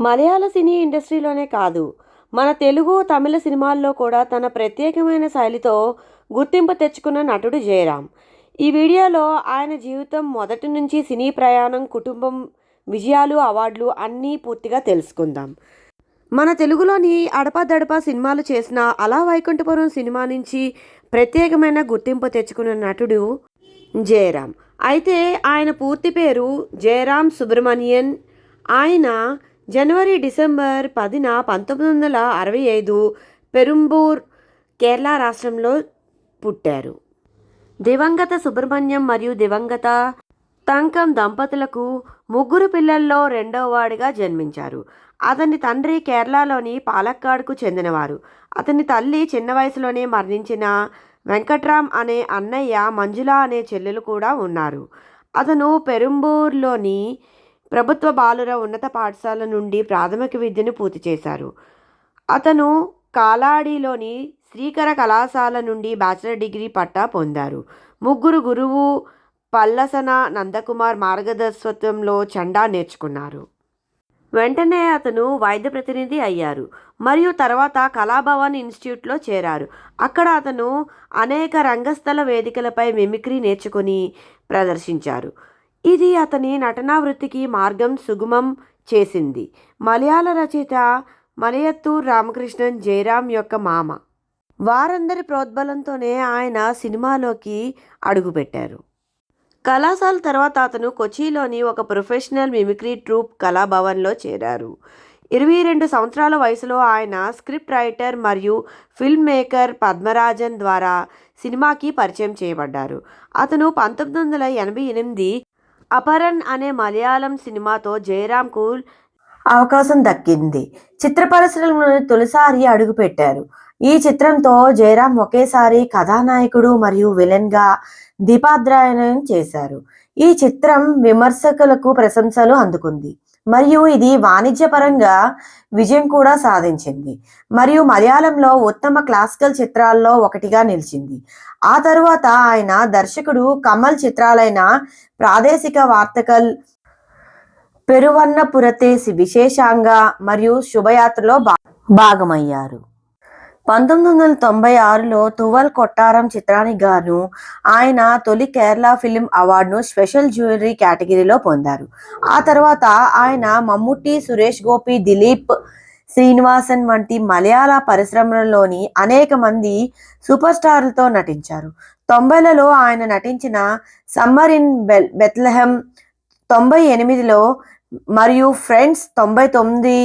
మలయాళ సినీ ఇండస్ట్రీలోనే కాదు. మన తెలుగు తమిళ సినిమాల్లో కూడా తన ప్రత్యేకమైన శైలితో గుర్తింపు తెచ్చుకున్న నటుడు జయరాం. ఈ వీడియోలో ఆయన జీవితం మొదటి నుంచి సినీ ప్రయాణం కుటుంబం విజయాలు అవార్డులు అన్నీ పూర్తిగా తెలుసుకుందాం. మన తెలుగులోని అడపాదడపా సినిమాలు చేసిన అలా వైకుంఠపురం సినిమా నుంచి ప్రత్యేకమైన గుర్తింపు తెచ్చుకున్న నటుడు జయరాం. అయితే ఆయన పూర్తి పేరు జయరాం సుబ్రహ్మణ్యన్. ఆయన జనవరి డిసెంబర్ పదిన పంతొమ్మిది వందల అరవై ఐదు పెరుంబూర్ కేరళ రాష్ట్రంలో పుట్టారు. దివంగత సుబ్రహ్మణ్యం మరియు దివంగత తంకం దంపతులకు ముగ్గురు పిల్లల్లో రెండవ వాడిగా జన్మించారు. అతని తండ్రి కేరళలోని పాలక్కాడ్కు చెందినవారు. అతని తల్లి చిన్న వయసులోనే మరణించిన వెంకట్రామ్ అనే అన్నయ్య మంజుల అనే చెల్లెలు కూడా ఉన్నారు. అతను పెరుంబూర్లోని ప్రభుత్వ బాలుర ఉన్నత పాఠశాల నుండి ప్రాథమిక విద్యను పూర్తి చేశారు. అతను కాలాడిలోని శ్రీకర కళాశాల నుండి బ్యాచిలర్ డిగ్రీ పట్టా పొందారు. ముగ్గురు గురువు పల్లసన నందకుమార్ మార్గదర్శకత్వంలో చండా నేర్చుకున్నారు. వెంటనే అతను వైద్య ప్రతినిధి అయ్యారు. మరియు తర్వాత కళాభవన్ ఇన్స్టిట్యూట్లో చేరారు. అక్కడ అతను అనేక రంగస్థల వేదికలపై మిమిక్రీ నేర్చుకుని ప్రదర్శించారు. ఇది అతని నటనా వృత్తికి మార్గం సుగమం చేసింది. మలయాళ రచయిత మలయత్తూర్ రామకృష్ణన్ జయరాం యొక్క మామ. వారందరి ప్రోద్బలంతోనే ఆయన సినిమాలోకి అడుగుపెట్టారు. కళాశాల తర్వాత అతను కొచ్చిలోని ఒక ప్రొఫెషనల్ మిమిక్రీ ట్రూప్ కళాభవన్లో చేరారు. ఇరవై రెండు సంవత్సరాల వయసులో ఆయన స్క్రిప్ట్ రైటర్ మరియు ఫిల్మ్ మేకర్ పద్మరాజన్ ద్వారా సినిమాకి పరిచయం చేయబడ్డారు. అతను పంతొమ్మిది వందల ఎనభై ఎనిమిది అపరన్ అనే మలయాళం సినిమాతో జయరాంకు అవకాశం దక్కింది. చిత్ర పరిశ్రమను తొలిసారి అడుగుపెట్టారు. ఈ చిత్రంతో జయరాం ఒకేసారి కథానాయకుడు మరియు విలన్గా దీపాద్రాయణం చేశారు. ఈ చిత్రం విమర్శకులకు ప్రశంసలు అందుకుంది. మరియు ఇది వాణిజ్యపరంగా విజయం కూడా సాధించింది. మరియు మలయాళంలో ఉత్తమ క్లాసికల్ చిత్రాల్లో ఒకటిగా నిలిచింది. ఆ తర్వాత ఆయన దర్శకుడు కమల్ చిత్రాలైన ప్రాదేశిక వార్తకల్ పెరువన్నపురతేసి విశేషంగా మరియు శుభయాత్రలో భా భాగమయ్యారు. పంతొమ్మిది వందల తొంభై ఆరులో తువల్ కొట్టారం చిత్రానికి గాను ఆయన తొలి కేరళ ఫిలిం అవార్డును స్పెషల్ జ్యువెలరీ కేటగిరీలో పొందారు. ఆ తర్వాత ఆయన మమ్ముట్టి సురేష్ గోపి దిలీప్ శ్రీనివాసన్ వంటి మలయాళ పరిశ్రమలోని అనేక మంది సూపర్ స్టార్లతో నటించారు. తొంభైలలో ఆయన నటించిన సమ్మర్ ఇన్ బెల్ బెత్లెహం తొంభై ఎనిమిదిలో మరియు ఫ్రెండ్స్ తొంభై తొమ్మిది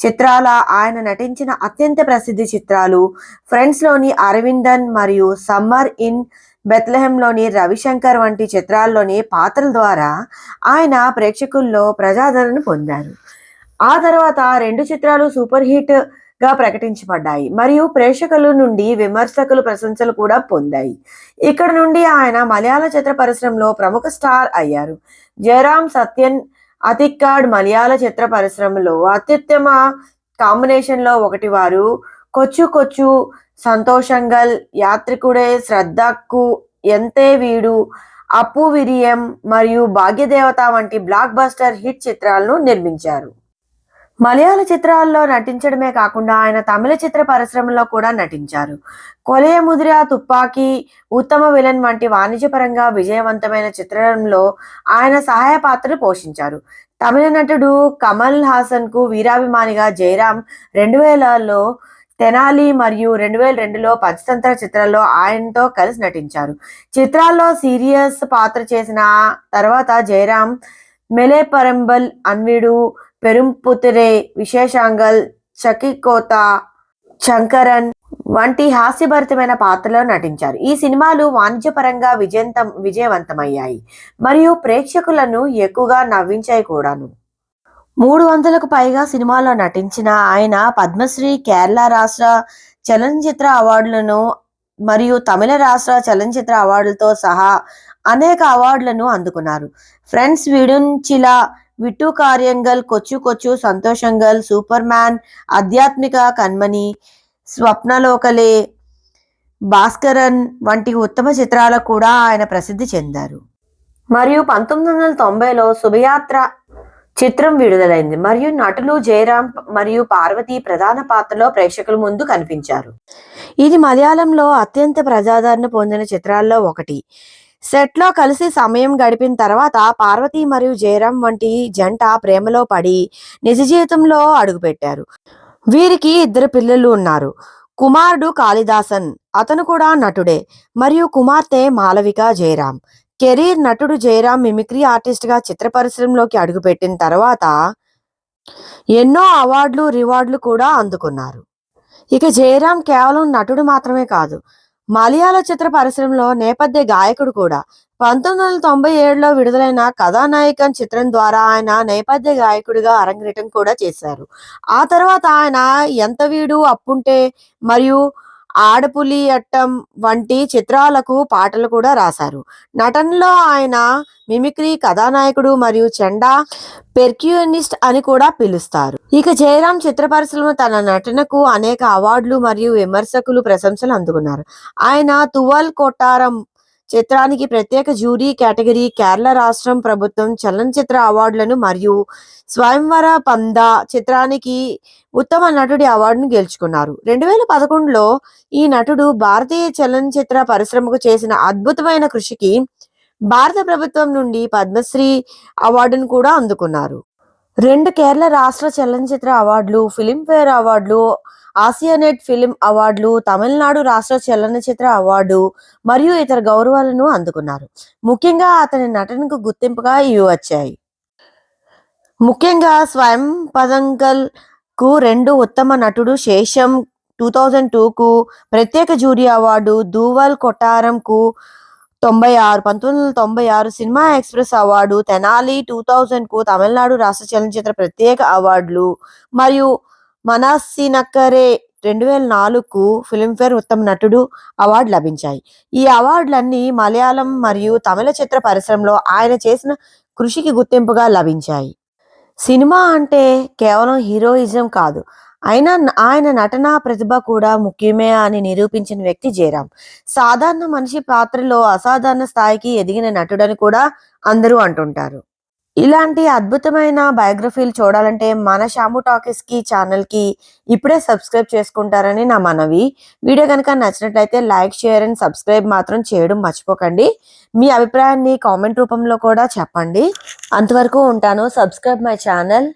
చిత్రాల ఆయన నటించిన అత్యంత ప్రసిద్ధి చిత్రాలు ఫ్రెండ్స్లోని అరవిందన్ మరియు సమ్మర్ ఇన్ బెత్లహెంలోని రవిశంకర్ వంటి చిత్రాల్లోని పాత్రల ద్వారా ఆయన ప్రేక్షకుల్లో ప్రజాదరణ పొందారు. ఆ తర్వాత రెండు చిత్రాలు సూపర్ హిట్గా ప్రకటించబడ్డాయి. మరియు ప్రేక్షకుల నుండి విమర్శకులు ప్రశంసలు కూడా పొందాయి. ఇక్కడ నుండి ఆయన మలయాళ చిత్ర పరిశ్రమలో ప్రముఖ స్టార్ అయ్యారు. జయరాం సత్యన్ అతిక్కాడ్ మలయాళ చిత్ర పరిశ్రమలో అత్యుత్తమ కాంబినేషన్లో ఒకటి వారు కొచ్చు కొచ్చు సంతోషంగల్ యాత్రికుడే శ్రద్ధకు ఎంతే వీడు అప్పు విరియం మరియు భాగ్యదేవత వంటి బ్లాక్ బస్టర్ హిట్ చిత్రాలను నిర్మించారు. మలయాళ చిత్రాల్లో నటించడమే కాకుండా ఆయన తమిళ చిత్ర పరిశ్రమలో కూడా నటించారు. కొలయ ముదిర తుపాకీ ఉత్తమ విలన్ వంటి వాణిజ్యపరంగా విజయవంతమైన చిత్రంలో ఆయన సహాయ పాత్రలు పోషించారు. తమిళ నటుడు కమల్ హాసన్కు వీరాభిమానిగా జయరాం రెండు వేలలో తెనాలి మరియు రెండు వేల రెండులో పంచతంత్ర చిత్రాల్లో ఆయనతో కలిసి నటించారు. చిత్రాల్లో సీరియస్ పాత్ర చేసిన తర్వాత జయరాం మెలే పరంబల్ అన్విడు పెరుంపుతిరే విశేషాంగల్ చకికోత శంకరన్ వంటి హాస్యభరితమైన పాత్రలో నటించారు. ఈ సినిమాలు వాణిజ్యపరంగా విజయంతం విజయవంతమయ్యాయి మరియు ప్రేక్షకులను ఎక్కువగా నవ్వించాయి కూడాను. మూడు వందలకు పైగా సినిమాల్లో నటించిన ఆయన పద్మశ్రీ కేరళ రాష్ట్ర చలనచిత్ర అవార్డులను మరియు తమిళ రాష్ట్ర చలనచిత్ర అవార్డులతో సహా అనేక అవార్డులను అందుకున్నారు. ఫ్రెండ్స్ విడుంచిలా విట్టు కార్యంగల్ కొచ్చు కొచ్చు సంతోషంగల్ సూపర్ మ్యాన్ ఆధ్యాత్మిక కన్మని స్వప్నలోకలే భాస్కరన్ వంటి ఉత్తమ చిత్రాలకు కూడా ఆయన ప్రసిద్ధి చెందారు. మరియు పంతొమ్మిది వందల తొంభైలో శుభయాత్ర చిత్రం విడుదలైంది. మరియు నటులు జయరాం మరియు పార్వతి ప్రధాన పాత్రలో ప్రేక్షకుల ముందు కనిపించారు. ఇది మలయాళంలో అత్యంత ప్రజాదరణ పొందిన చిత్రాల్లో ఒకటి. సెట్లో కలిసి సమయం గడిపిన తర్వాత పార్వతి మరియు జయరాం వంటి జంట ప్రేమలో పడి నిజ జీవితంలో అడుగుపెట్టారు. వీరికి ఇద్దరు పిల్లలు ఉన్నారు. కుమారుడు కాళిదాసన్ అతను కూడా నటుడే మరియు కుమార్తె మాలవిక జయరాం కెరీర్ నటుడు జయరాం మిమిక్రీ ఆర్టిస్ట్గా చిత్ర పరిశ్రమలోకి అడుగుపెట్టిన తర్వాత ఎన్నో అవార్డులు రివార్డులు కూడా అందుకున్నారు. ఇక జయరాం కేవలం నటుడు మాత్రమే కాదు మలయాళ చిత్ర పరిశ్రమలో నేపథ్య గాయకుడు కూడా. పంతొమ్మిది వందల తొంభై ఏడులో విడుదలైన కథానాయకన్ చిత్రం ద్వారా ఆయన నేపథ్య గాయకుడిగా అరంగేటం కూడా చేశారు. ఆ తర్వాత ఆయన ఎంత వీడు అప్పుంటే మరియు ఆడపులి అట్టం వంటి చిత్రాలకు పాటలు కూడా రాశారు. నటనలో ఆయన మిమిక్రీ కథానాయకుడు మరియు చెండా పెర్క్యూనిస్ట్ అని కూడా పిలుస్తారు. ఇక జయరాం చిత్ర పరిశ్రమ తన నటనకు అనేక అవార్డులు మరియు విమర్శకులు ప్రశంసలు అందుకున్నారు. ఆయన తువల్ కొట్టారం చిత్రానికి ప్రత్యేక జ్యూరీ కేటగిరీ కేరళ రాష్ట్రం ప్రభుత్వం చలనచిత్ర అవార్డులను మరియు స్వయంవర పంద చిత్రానికి ఉత్తమ నటుడి అవార్డును గెలుచుకున్నారు. రెండు వేల పదకొండులో ఈ నటుడు భారతీయ చలనచిత్ర పరిశ్రమకు చేసిన అద్భుతమైన కృషికి భారత ప్రభుత్వం నుండి పద్మశ్రీ అవార్డును కూడా అందుకున్నారు. రెండు కేరళ రాష్ట్ర చలనచిత్ర అవార్డులు ఫిలింఫేర్ అవార్డులు ఆసియానెట్ ఫిలిం అవార్డులు తమిళనాడు రాష్ట్ర చలనచిత్ర అవార్డు మరియు ఇతర గౌరవాలను అందుకున్నారు. ముఖ్యంగా అతని నటనకు గుర్తింపుగా ఇవి వచ్చాయి. ముఖ్యంగా స్వయం పదంగల్కు రెండు ఉత్తమ నటుడు శేషం టూ థౌజండ్ టూకు ప్రత్యేక జూరీ అవార్డు దూవల్ కొట్టారంకు తొంభై ఆరు పంతొమ్మిది వందల తొంభై ఆరు cinema express award Tenali two థౌజండ్కు Tamil Nadu రాష్ట్ర చలనచిత్ర ప్రత్యేక అవార్డులు మరియు మనస్సినక్కరే రెండు వేల నాలుగుకు ఫిల్మ్ఫేర్ ఉత్తమ నటుడు అవార్డు లభించాయి. ఈ అవార్డులన్నీ మలయాళం మరియు తమిళ చిత్ర పరిశ్రమలో ఆయన చేసిన కృషికి గుర్తింపుగా లభించాయి. సినిమా అంటే కేవలం హీరోయిజం కాదు అయినా ఆయన నటనా ప్రతిభ కూడా ముఖ్యమే అని నిరూపించిన వ్యక్తి జయరాం సాధారణ మనిషి పాత్రలో అసాధారణ స్థాయికి ఎదిగిన నటుడని కూడా అందరూ అంటుంటారు. ఇలాంటి అద్భుతమైన బయోగ్రఫీలు చూడాలంటే మన షాము టాకీస్కి ఛానల్కి ఇప్పుడే సబ్స్క్రైబ్ చేసుకుంటారని నా మనవి. వీడియో కనుక నచ్చినట్లయితే లైక్ షేర్ అండ్ సబ్స్క్రైబ్ మాత్రం చేయడం మర్చిపోకండి. మీ అభిప్రాయాన్ని కామెంట్ రూపంలో కూడా చెప్పండి. అంతవరకు ఉంటాను. Subscribe my channel.